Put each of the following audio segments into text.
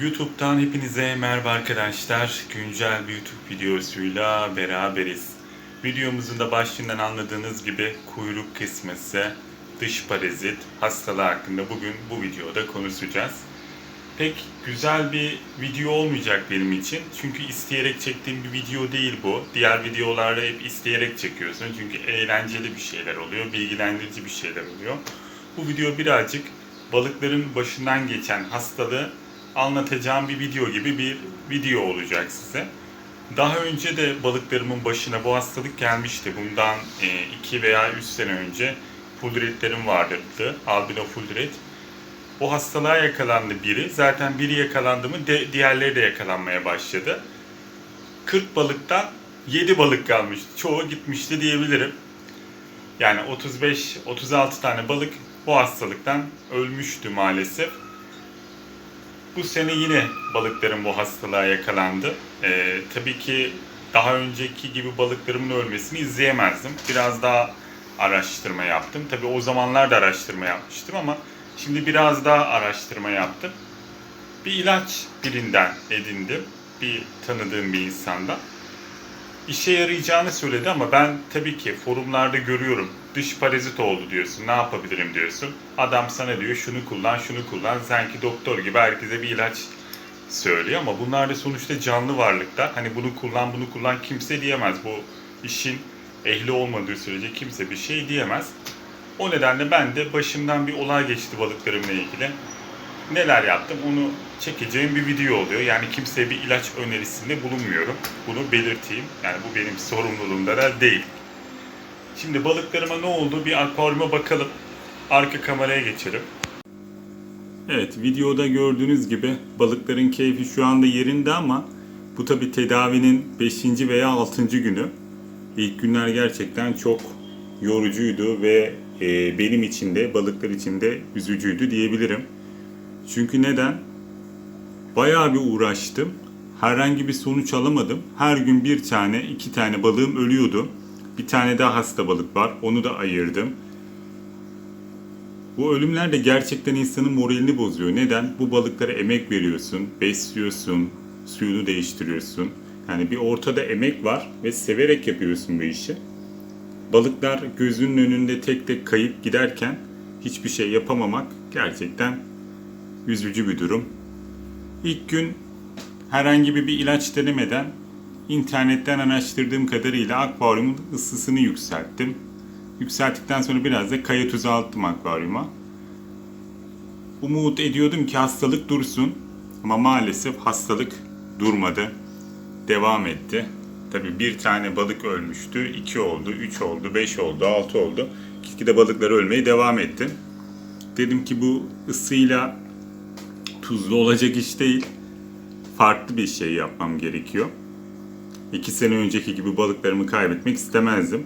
YouTube'dan hepinize merhaba arkadaşlar. Güncel bir YouTube videosuyla beraberiz. Videomuzun da başlığından anladığınız gibi kuyruk kısması, dış parazit hastalığı hakkında bugün bu videoda konuşacağız. Pek güzel bir video olmayacak benim için. Çünkü isteyerek çektiğim bir video değil bu. Diğer videolarda hep isteyerek çekiyorsun. Çünkü eğlenceli bir şeyler oluyor, bilgilendirici bir şeyler oluyor. Bu video birazcık balıkların başından geçen hastalığı anlatacağım bir video gibi bir video olacak size. Daha önce de balıklarımın başına bu hastalık gelmişti. Bundan 2 veya 3 sene önce fulleretlerim vardı. Albino fullerete. O hastalığa yakalandı biri. Zaten biri yakalandı mı diğerleri de yakalanmaya başladı. 40 balıktan 7 balık kalmıştı. Çoğu gitmişti diyebilirim. Yani 35-36 tane balık bu hastalıktan ölmüştü maalesef. Bu sene yine balıklarım bu hastalığa yakalandı. Ee, tabii ki daha önceki gibi balıklarımın ölmesini izleyemezdim. Biraz daha araştırma yaptım. Tabii o zamanlar da araştırma yapmıştım ama şimdi biraz daha araştırma yaptım. Bir ilaç birinden edindim. Bir tanıdığım bir insandan. İşe yarayacağını söyledi ama ben tabii ki forumlarda görüyorum. Dış parazit oldu diyorsun. Ne yapabilirim diyorsun. Adam sana diyor şunu kullan, şunu kullan. Sanki doktor gibi herkese bir ilaç söylüyor ama bunlar da sonuçta canlı varlıklar. Hani bunu kullan, bunu kullan kimse diyemez. Bu işin ehli olmadığı sürece kimse bir şey diyemez. O nedenle ben de başımdan bir olay geçti balıklarımla ilgili. Neler yaptım onu çekeceğim bir video oluyor. Yani kimseye bir ilaç önerisinde bulunmuyorum. Bunu belirteyim. Yani bu benim sorumluluğumda da değil. Şimdi balıklarıma ne oldu bir akvaryuma bakalım. Arka kameraya geçelim. Evet videoda gördüğünüz gibi balıkların keyfi şu anda yerinde ama bu tabi tedavinin 5. veya 6. günü. İlk günler gerçekten çok yorucuydu ve e, benim için de balıklar için de üzücüydü diyebilirim. Çünkü neden? Bayağı bir uğraştım. Herhangi bir sonuç alamadım. Her gün bir tane, iki tane balığım ölüyordu. Bir tane daha hasta balık var. Onu da ayırdım. Bu ölümler de gerçekten insanın moralini bozuyor. Neden? Bu balıklara emek veriyorsun, besliyorsun, suyunu değiştiriyorsun. Yani bir ortada emek var ve severek yapıyorsun bu işi. Balıklar gözünün önünde tek tek kayıp giderken hiçbir şey yapamamak gerçekten üzücü bir durum. İlk gün herhangi bir, bir ilaç denemeden internetten araştırdığım kadarıyla akvaryumun ısısını yükselttim. Yükselttikten sonra biraz da kaya tuzu attım akvaryuma. Umut ediyordum ki hastalık dursun ama maalesef hastalık durmadı. Devam etti. Tabi bir tane balık ölmüştü, iki oldu, üç oldu, beş oldu, altı oldu. Gitgide balıklar ölmeye devam etti. Dedim ki bu ısıyla tuzlu olacak iş değil. Farklı bir şey yapmam gerekiyor. İki sene önceki gibi balıklarımı kaybetmek istemezdim.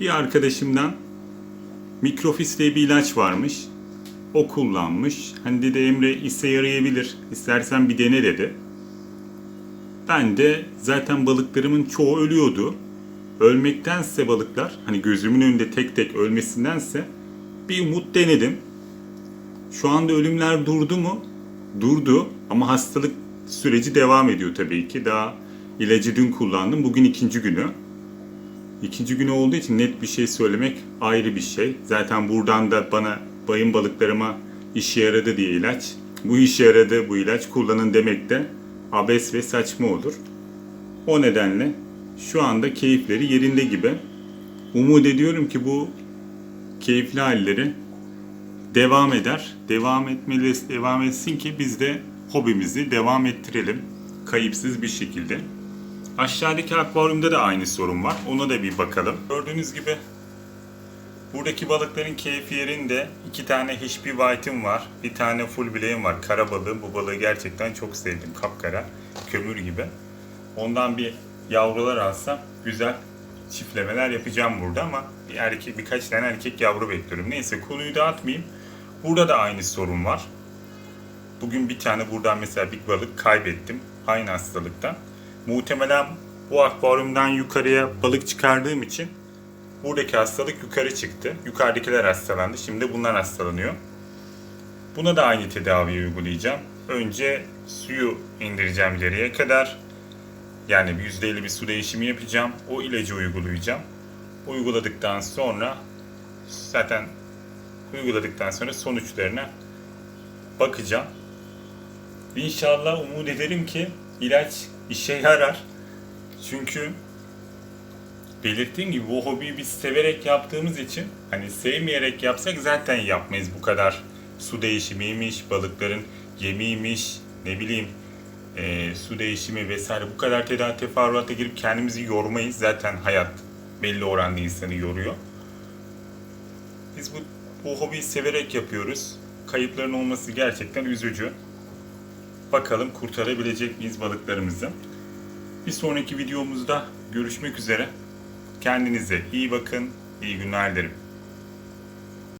Bir arkadaşımdan mikrofis diye bir ilaç varmış. O kullanmış. Hani dedi Emre ise yarayabilir. İstersen bir dene dedi. Ben de zaten balıklarımın çoğu ölüyordu. Ölmektense balıklar hani gözümün önünde tek tek ölmesindense bir umut denedim. Şu anda ölümler durdu mu? Durdu ama hastalık süreci devam ediyor tabii ki. Daha ilacı dün kullandım. Bugün ikinci günü. İkinci günü olduğu için net bir şey söylemek ayrı bir şey. Zaten buradan da bana bayım balıklarıma işe yaradı diye ilaç. Bu işe yaradı bu ilaç kullanın demek de abes ve saçma olur. O nedenle şu anda keyifleri yerinde gibi. Umut ediyorum ki bu keyifli halleri devam eder. Devam etmeli, devam etsin ki biz de hobimizi devam ettirelim. Kayıpsız bir şekilde. Aşağıdaki akvaryumda da aynı sorun var. Ona da bir bakalım. Gördüğünüz gibi buradaki balıkların keyfi yerinde. iki tane HP White'im var. Bir tane full black'im var. Kara balığım. Bu balığı gerçekten çok sevdim. Kapkara. Kömür gibi. Ondan bir yavrular alsam güzel çiftlemeler yapacağım burada ama bir erkek birkaç tane erkek yavru bekliyorum. Neyse konuyu dağıtmayayım. Burada da aynı sorun var. Bugün bir tane buradan mesela bir balık kaybettim. Aynı hastalıktan. Muhtemelen bu akvaryumdan yukarıya balık çıkardığım için buradaki hastalık yukarı çıktı. Yukarıdakiler hastalandı. Şimdi bunlar hastalanıyor. Buna da aynı tedaviyi uygulayacağım. önce suyu indireceğim ileriye kadar. Yani bir %50 bir su değişimi yapacağım. O ilacı uygulayacağım. Uyguladıktan sonra zaten uyguladıktan sonra sonuçlarına bakacağım. İnşallah umut ederim ki ilaç işe yarar. Çünkü belirttiğim gibi bu hobiyi biz severek yaptığımız için hani sevmeyerek yapsak zaten yapmayız bu kadar su değişimiymiş, balıkların yemiymiş, ne bileyim e, su değişimi vesaire bu kadar tedavi teferruata girip kendimizi yormayız. Zaten hayat belli oranda insanı yoruyor. Biz bu, bu hobiyi severek yapıyoruz. Kayıpların olması gerçekten üzücü. Bakalım kurtarabilecek miyiz balıklarımızı? Bir sonraki videomuzda görüşmek üzere. Kendinize iyi bakın. İyi günler dilerim.